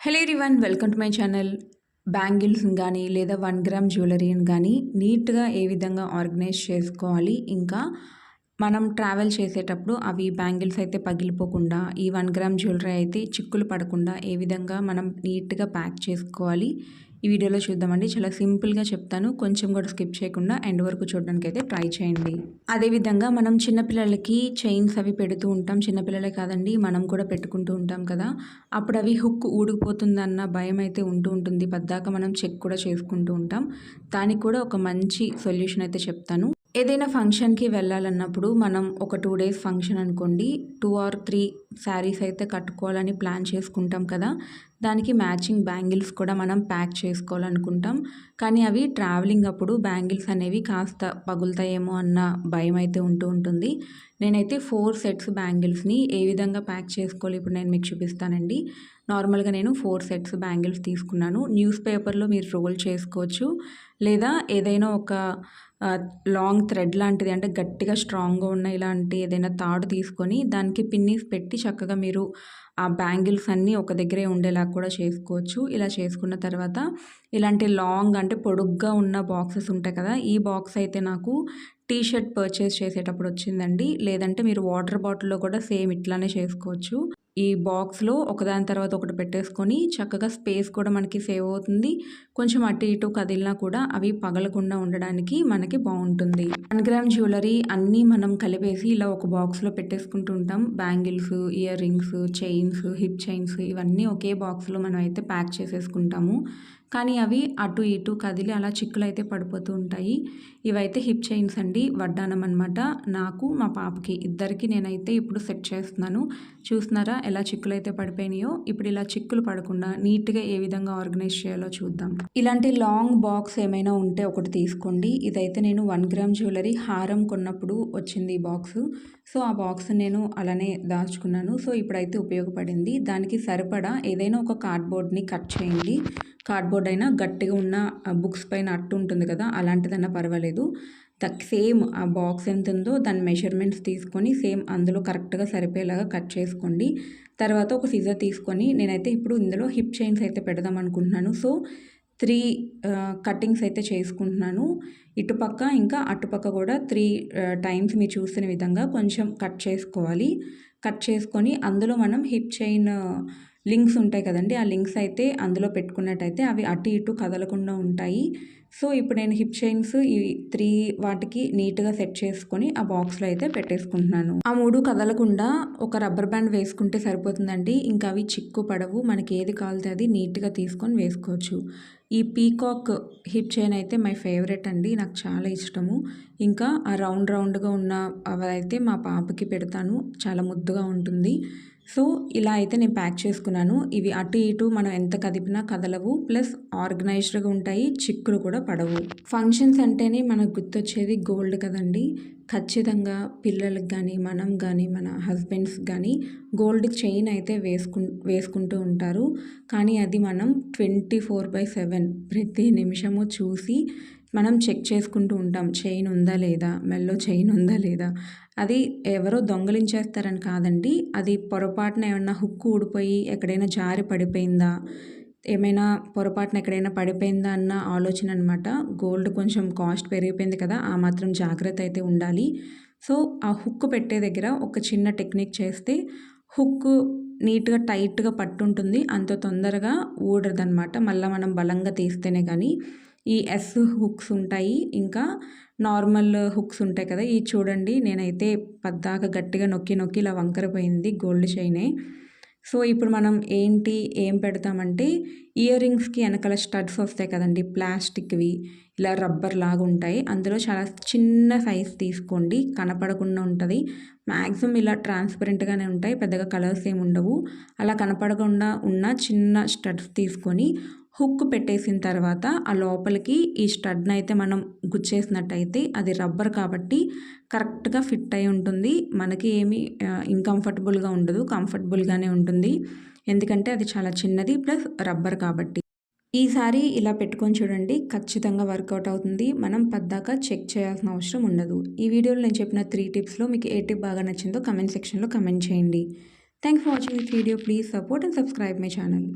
Hello one welcome to my channel. Bangles కానీ లేదా one gram జ్యువెలరీని కానీ నీట్గా ఏ విధంగా ఆర్గనైజ్ చేసుకోవాలి ఇంకా మనం ట్రావెల్ చేసేటప్పుడు అవి బ్యాంగిల్స్ అయితే పగిలిపోకుండా ఈ వన్ గ్రామ్ జ్యువెలరీ అయితే చిక్కులు పడకుండా ఏ విధంగా మనం నీట్గా ప్యాక్ చేసుకోవాలి ఈ వీడియోలో చూద్దామండి. చాలా సింపుల్గా చెప్తాను. కొంచెం కూడా స్కిప్ చేయకుండా ఎండ్ వరకు చూడడానికి అయితే ట్రై చేయండి. అదేవిధంగా మనం చిన్నపిల్లలకి చైన్స్ అవి పెడుతూ ఉంటాం. చిన్నపిల్లలే కాదండి మనం కూడా పెట్టుకుంటూ ఉంటాం కదా. అప్పుడు అవి హుక్ ఊడిపోతుందన్న భయం అయితే ఉంటూ ఉంటుంది. పద్దాక మనం చెక్ కూడా చేసుకుంటూ ఉంటాం. దానికి కూడా ఒక మంచి సొల్యూషన్ అయితే చెప్తాను. ఏదైనా ఫంక్షన్కి వెళ్ళాలన్నప్పుడు మనం ఒక టూ డేస్ ఫంక్షన్ అనుకోండి. టూ ఆర్ త్రీ శారీస్ అయితే కట్టుకోవాలని ప్లాన్ చేసుకుంటాం కదా. దానికి మ్యాచింగ్ బ్యాంగిల్స్ కూడా మనం ప్యాక్ చేసుకోవాలనుకుంటాం. కానీ అవి ట్రావెలింగ్ అప్పుడు బ్యాంగిల్స్ అనేవి కాస్త పగులుతాయేమో అన్న భయం అయితే ఉంటూ ఉంటుంది. నేనైతే ఫోర్ సెట్స్ బ్యాంగిల్స్ని ఏ విధంగా ప్యాక్ చేసుకోవాలి ఇప్పుడు నేను మీకు చూపిస్తానండి. నార్మల్గా నేను ఫోర్ సెట్స్ బ్యాంగిల్స్ తీసుకున్నాను. న్యూస్ పేపర్లో మీరు రోల్ చేసుకోవచ్చు. లేదా ఏదైనా ఒక లాంగ్ థ్రెడ్ లాంటిది అంటే గట్టిగా స్ట్రాంగ్గా ఉన్న ఇలాంటి ఏదైనా తాడు తీసుకొని దానికి పిన్నీస్ పెట్టి చక్కగా మీరు ఆ బ్యాంగిల్స్ అన్నీ ఒక దగ్గరే ఉండేలా కూడా చేసుకోవచ్చు. ఇలా చేసుకున్న తర్వాత ఇలాంటి లాంగ్ అంటే పొడుగ్గా ఉన్న బాక్సెస్ ఉంటాయి కదా ఈ బాక్స్ అయితే నాకు టీ షర్ట్ పర్చేస్ చేసేటప్పుడు వచ్చిందండి. లేదంటే మీరు వాటర్ బాటిల్లో కూడా సేమ్ ఇట్లానే చేసుకోవచ్చు. ఈ బాక్స్లో ఒకదాని తర్వాత ఒకటి పెట్టేసుకొని చక్కగా స్పేస్ కూడా మనకి సేవ్ అవుతుంది. కొంచెం అటు ఇటు కదిలినా కూడా అవి పగలకుండా ఉండడానికి మనకి బాగుంటుంది. వన్ గ్రామ్ జ్యువెలరీ అన్నీ మనం కలిపేసి ఇలా ఒక బాక్స్లో పెట్టేసుకుంటూ ఉంటాం. Bangles earrings chains hip chains ఇవన్నీ ఒకే బాక్స్లో మనం అయితే ప్యాక్ చేసేసుకుంటాము. కానీ అవి అటు ఇటు కదిలి అలా చిక్కులు అయితే పడిపోతూ ఉంటాయి. ఇవైతే హిప్ చైన్స్ అండి. వడ్డానం అనమాట నాకు మా పాపకి ఇద్దరికి నేనైతే ఇప్పుడు సెట్ చేస్తున్నాను. చూస్తున్నారా ఎలా చిక్కులు అయితే పడిపోయినాయో? ఇప్పుడు ఇలా చిక్కులు పడకుండా నీట్గా ఏ విధంగా ఆర్గనైజ్ చేయాలో చూద్దాం. ఇలాంటి లాంగ్ బాక్స్ ఏమైనా ఉంటే ఒకటి తీసుకోండి. ఇదైతే నేను వన్ గ్రామ్ జ్యువెలరీ హారం కొన్నప్పుడు వచ్చింది ఈ బాక్స్. సో ఆ బాక్స్ నేను అలానే దాచుకున్నాను. సో ఇప్పుడైతే ఉపయోగపడింది. దానికి సరిపడా ఏదైనా ఒక కార్డ్బోర్డ్ని కట్ చేయండి. కార్డ్బోర్డ్ అయినా గట్టిగా ఉన్న బుక్స్ పైన అట్టు ఉంటుంది కదా అలాంటిదన్నా పర్వాలేదు. సేమ్ ఆ బాక్స్ ఎంత ఉందో దాని మెజర్మెంట్స్ తీసుకొని సేమ్ అందులో కరెక్ట్గా సరిపోయేలాగా కట్ చేసుకోండి. తర్వాత ఒక సిజర్ తీసుకొని నేనైతే ఇప్పుడు ఇందులో హిప్ చైన్స్ అయితే పెడదాం అనుకుంటున్నాను. సో త్రీ కటింగ్స్ అయితే చేసుకుంటున్నాను. ఇటుపక్క ఇంకా అటుపక్క కూడా త్రీ టైమ్స్ మీరు చూసిన విధంగా కొంచెం కట్ చేసుకోవాలి. కట్ చేసుకొని అందులో మనం హిప్ చైన్ లింక్స్ ఉంటాయి కదండి ఆ లింక్స్ అయితే అందులో పెట్టుకున్నట్టయితే అవి అటు ఇటు కదలకుండా ఉంటాయి. సో ఇప్పుడు నేను హిప్ చైన్స్ ఈ త్రీ వాటికి నీట్గా సెట్ చేసుకొని ఆ బాక్స్లో అయితే పెట్టేసుకుంటున్నాను. ఆ మూడు కదలకుండా ఒక రబ్బర్ బ్యాండ్ వేసుకుంటే సరిపోతుందండి. ఇంకా అవి చిక్కు పడవు. మనకి ఏది కావాలితే అది నీట్గా తీసుకొని వేసుకోవచ్చు. ఈ పీకాక్ హిప్ చైన్ అయితే మై ఫేవరెట్ అండి. నాకు చాలా ఇష్టము. ఇంకా ఆ రౌండ్ రౌండ్గా ఉన్న అవైతే మా పాపకి పెడతాను. చాలా ముద్దుగా ఉంటుంది. సో ఇలా అయితే నేను ప్యాక్ చేసుకున్నాను. ఇవి అటు ఇటు మనం ఎంత కదిపినా కదలవు. ప్లస్ ఆర్గనైజ్డ్గా ఉంటాయి. చిక్కులు కూడా పడవు ఫంక్షన్స్ అంటేనే మనకు గుర్తొచ్చేది గోల్డ్ కదండి. ఖచ్చితంగా పిల్లలకు కానీ మనం కానీ మన హస్బెండ్స్ కానీ గోల్డ్ చైన్ అయితే వేసుకు వేసుకుంటూ ఉంటారు. కానీ అది మనం ట్వంటీ ఫోర్ బై సెవెన్ ప్రతి నిమిషము చూసి మనం చెక్ చేసుకుంటూ ఉంటాం. చైన్ ఉందా లేదా? మెల్లో చైన్ ఉందా లేదా? అది ఎవరో దొంగలించేస్తారని కాదండి. అది పొరపాటున ఏమన్నా హుక్కు ఊడిపోయి ఎక్కడైనా జారి పడిపోయిందా? ఏమైనా పొరపాటున ఎక్కడైనా పడిపోయిందా అన్న ఆలోచన అనమాట గోల్డ్ కొంచెం కాస్ట్ పెరిగిపోయింది కదా ఆ మాత్రం జాగ్రత్త అయితే ఉండాలి. సో ఆ హుక్ పెట్టే దగ్గర ఒక చిన్న టెక్నిక్ చేస్తే హుక్ నీట్గా టైట్గా పట్టుంటుంది. అంత తొందరగా ఊడదనమాట మళ్ళీ మనం బలంగా తీస్తేనే కానీ ఈ ఎస్ హుక్స్ ఉంటాయి. ఇంకా నార్మల్ హుక్స్ ఉంటాయి కదా ఈ చూడండి. నేనైతే పద్దాక గట్టిగా నొక్కి నొక్కి ఇలా వంకరపోయింది గోల్డ్ చైనే. సో ఇప్పుడు మనం ఏంటి ఏం పెడతామంటే ఇయర్ రింగ్స్కి వెనకాల స్టడ్స్ వస్తాయి కదండి ప్లాస్టిక్వి ఇలా రబ్బర్ లాగా ఉంటాయి. అందులో చాలా చిన్న సైజ్ తీసుకోండి కనపడకుండా ఉంటుంది. మ్యాక్సిమం ఇలా ట్రాన్స్పరెంట్గానే ఉంటాయి పెద్దగా కలర్స్ ఏమి ఉండవు. అలా కనపడకుండా ఉన్న చిన్న స్టడ్స్ తీసుకొని హుక్ పెట్టేసిన తర్వాత ఆ లోపలికి ఈ స్టడ్ని అయితే మనం గుచ్చేసినట్టయితే అది రబ్బర్ కాబట్టి కరెక్ట్గా ఫిట్ అయి ఉంటుంది. మనకి ఏమి ఇన్కంఫర్టబుల్గా ఉండదు కంఫర్టబుల్గానే ఉంటుంది. ఎందుకంటే అది చాలా చిన్నది ప్లస్ రబ్బర్ కాబట్టి. ఈసారి ఇలా పెట్టుకొని చూడండి ఖచ్చితంగా వర్కౌట్ అవుతుంది. మనం పద్దాక చెక్ చేయాల్సిన అవసరం ఉండదు. ఈ వీడియోలో నేను చెప్పిన త్రీ టిప్స్లో మీకు ఏ టిప్ బాగా నచ్చిందో కమెంట్ సెక్షన్లో కమెంట్ చేయండి. Thanks for watching this video. Please support and subscribe my channel.